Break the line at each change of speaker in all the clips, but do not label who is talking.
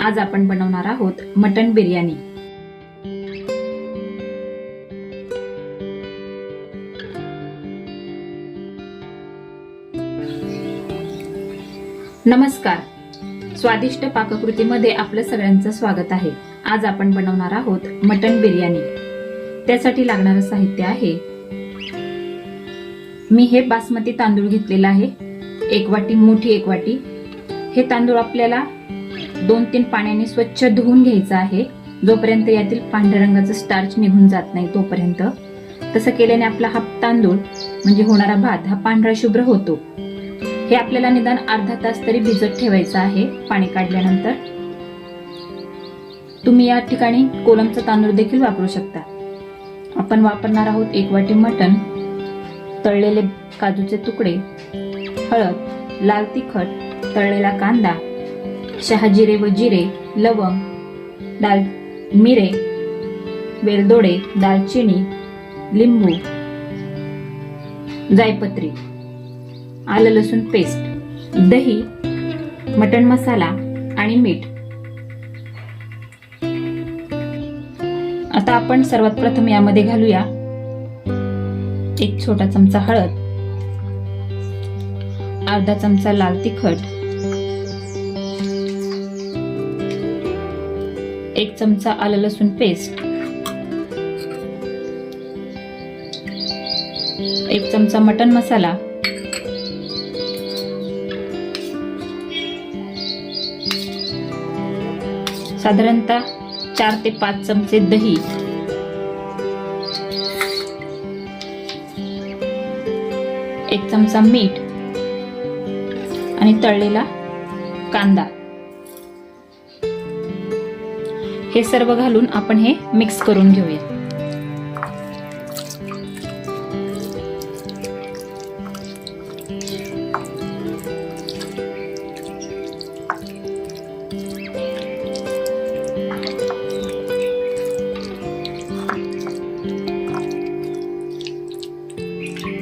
आज आपण बनवणार आहोत मटन बिर्याणी. नमस्कार. स्वादिष्ट पाककृतीमध्ये आपलं सगळ्यांचं स्वागत आहे. आज आपण बनवणार आहोत मटन बिर्याणी. त्यासाठी लागणारं साहित्य आहे. मी हे बासमती तांदूळ घेतलेलं आहे. एक वाटी मोठी एक वाटी. हे तांदूळ आपल्याला दोन तीन पाण्याने स्वच्छ धुवून घ्यायचं आहे. जोपर्यंत यातील पांढऱ्या रंगाचं स्टार्च निघून जात नाही तोपर्यंत. तसं केल्याने आपला हा तांदूळ म्हणजे होणारा भात हा पांढरा शुभ्र होतो. हे आपल्याला निदान अर्धा तास तरी भिजत ठेवायचं आहे पाणी काढल्यानंतर. तुम्ही या ठिकाणी कोलमचा तांदूळ देखील वापरू शकता. आपण वापरणार आहोत एक वाटी मटण तळलेले काजूचे तुकडे हळद लाल तिखट तळलेला कांदा शहाजिरे व जिरे लवंग दाल मिरे वेलदोडे दालचिनी लिंबू जायपत्री आलं लसूण पेस्ट दही मटण मसाला आणि मीठ. आता आपण सर्वात प्रथम यामध्ये घालूया एक छोटा चमचा हळद अर्धा चमचा लाल तिखट एक चमचा आलं लसूण पेस्ट एक चमचा मटन मसाला. साधारणतः चार ते पाच चमचे दही. एक चमचा मीठ. आणि तळलेला कांदा. हे सर्व घालून आपण हे मिक्स करून घेऊया.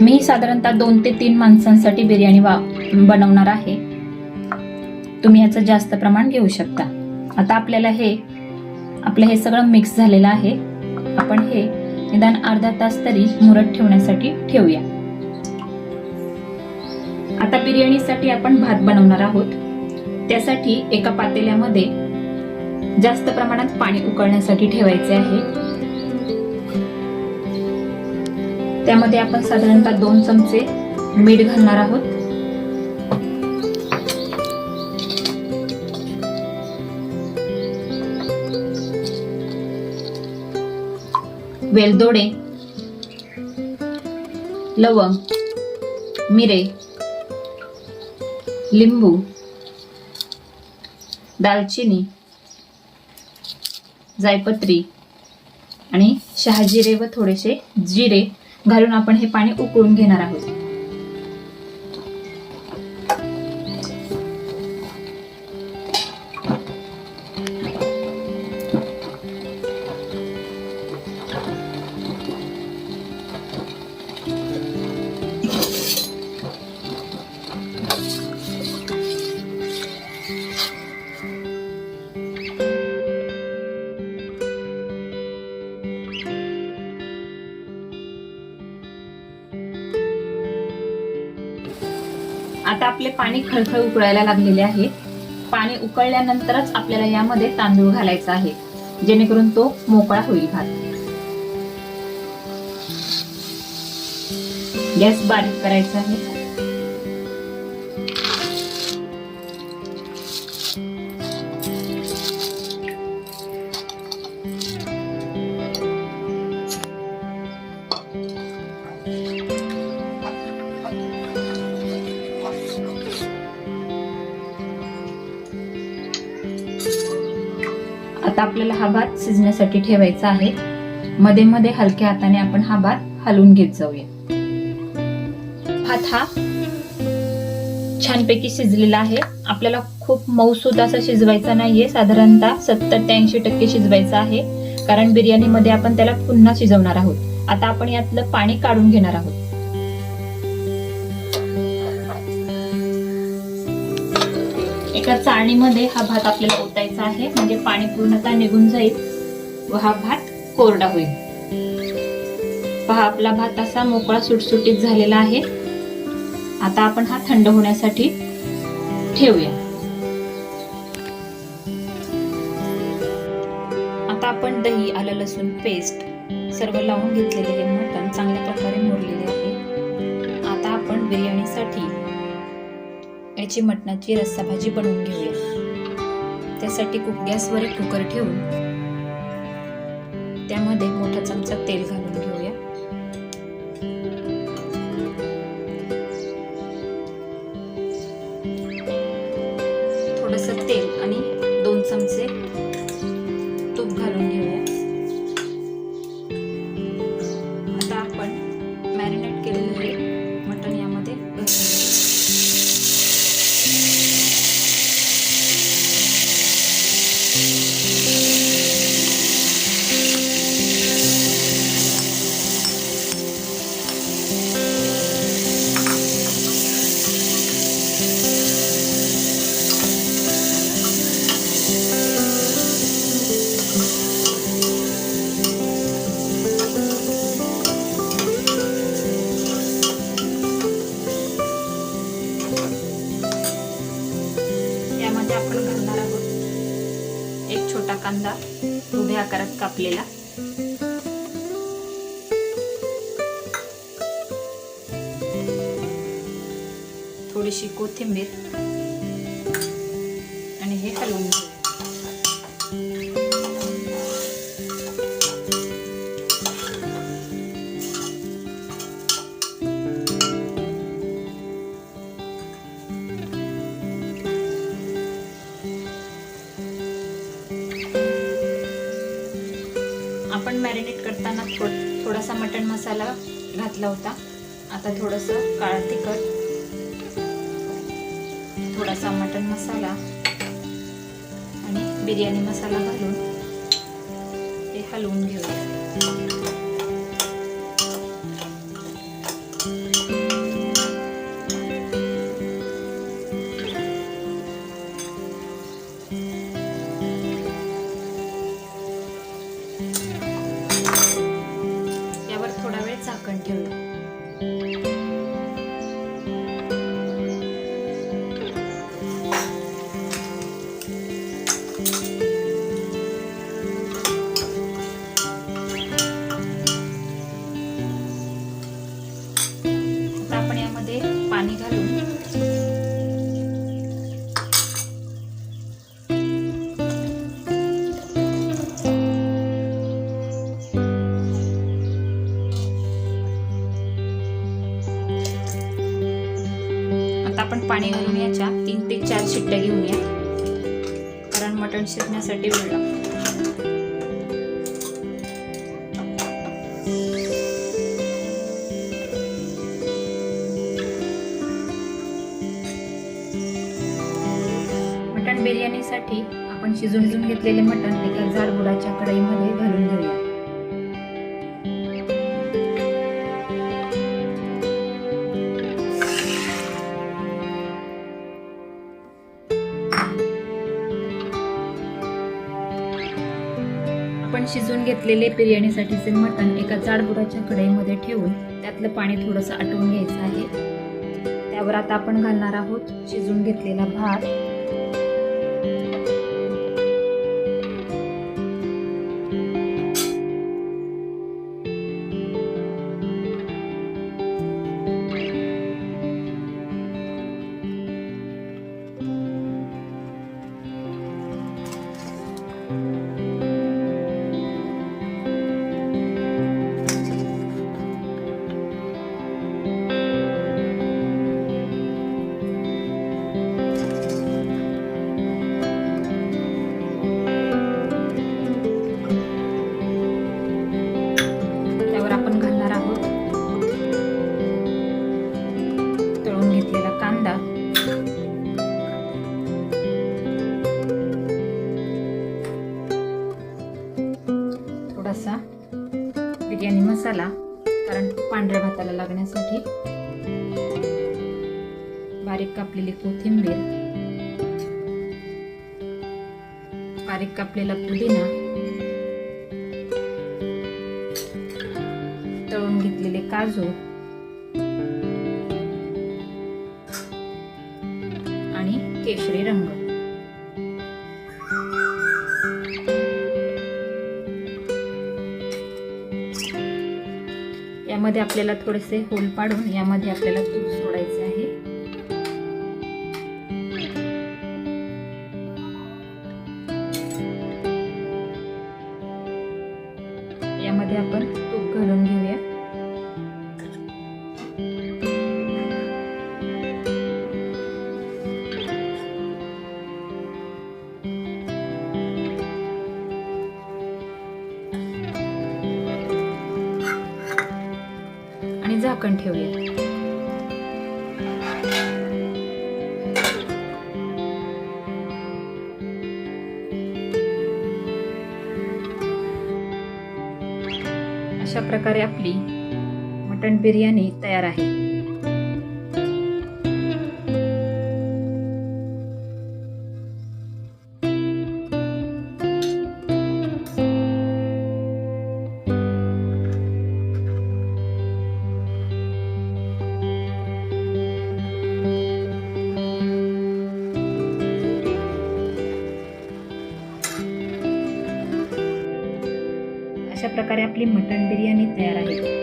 मी साधारणतः दोन ते तीन माणसांसाठी बिर्याणी वा बनवणार आहे. तुम्ही याचं जास्त प्रमाण घेऊ शकता. आता आपल्याला हे आपलं हे सगळं मिक्स झालेलं आहे. आपण हे निदान अर्धा तास तरी मुरत ठेवण्यासाठी ठेवूया. आता बिर्याणीसाठी आपण भात बनवणार आहोत. त्यासाठी एका पातेल्यामध्ये जास्त प्रमाणात पाणी उकळण्यासाठी ठेवायचे आहे. त्यामध्ये आपण साधारणतः दोन चमचे मीठ घालणार आहोत. वेलदोडे लवंग मिरे लिंबू दालचिनी जायपत्री आणि शहाजिरे व थोडेसे जिरे घालून आपण हे पाणी उकळून घेणार आहोत. आपले पाणी खळखळ उकळायला लागलेले आहे. पाणी उकळल्यानंतरच आपल्याला यामध्ये तांदूळ घालायचा आहे. जेणेकरून तो मोकळा होईल भात. गॅस बारीक करायचा आहे. आता आपल्याला हा भात शिजण्यासाठी ठेवायचा आहे. मध्ये मध्ये हलक्या हाताने आपण हा भात हलवून घेत जाऊया. भात हा छानपैकी शिजलेला आहे. आपल्याला खूप मऊसूद असा शिजवायचा नाहीये. साधारणतः सत्तर ते ऐंशी टक्के शिजवायचा आहे. कारण बिर्याणीमध्ये आपण त्याला पुन्हा शिजवणार आहोत. आता आपण यातलं पाणी काढून घेणार आहोत. एका चाळणीमध्ये हा भात आपल्याला ओतायचा आहे. म्हणजे पाणी पूर्णतः निघून जाईल? व हा भात कोरडा होईल. पहा आपला भात असा मोकळा सुटसुटीत झालेला आहे. आता आपण हा थंड होण्यासाठी ठेवूया. आता आपण दही आलं लसूण पेस्ट सर्व लावून घेतलेले हे मटण चांगल्या प्रकारे मुरलेले आहे. आता आपण बिर्याणीसाठी याची मटणाची रस्सा भाजी बनवून घेऊया. त्यासाठी कुक गॅसवर एक कुकर ठेवून त्यामध्ये मोठा चमचा तेल घाल कापलेला थोडीशी कोथिंबीर. आणि हे हलवून घेऊया मॅरिनेट करताना थो थोडासा मटण मसाला घातला होता. आता थोडंसं काळा तिखट थोडासा मटण मसाला आणि बिर्याणी मसाला घालून ते हलवून घेऊया. पाणी घालून याच्या तीन ते चार शिट्ट्या घेऊया कारण मटण शिजण्यासाठी वेळ लागतो. मटण बिर्याणीसाठी आपण शिजून शिजून घेतलेले मटण एका जाड बुडाच्या कढईमध्ये घालून घेऊया. आपण शिजवून घेतलेले बिर्याणीसाठीचे मटण एका जाडबुडाच्या कढईमध्ये ठेवून त्यातलं पाणी थोडंसं आटवून घ्यायचं आहे. त्यावर आता आपण घालणार आहोत शिजून घेतलेला भात. करण्यासाठी बारीक कापलेली कोथिंबीर बारीक कापलेला पुदिना तळून घेतलेले काजू आणि केशरी रंग. यामध्ये आपल्याला थोडेसे होल पाडून यामध्ये आपल्याला तूप झाकण ठेवूया अशा प्रकारे आपली मटण बिर्याणी तयार आहे. प्रकारे आपली मटण बिर्याणी तयार आहे.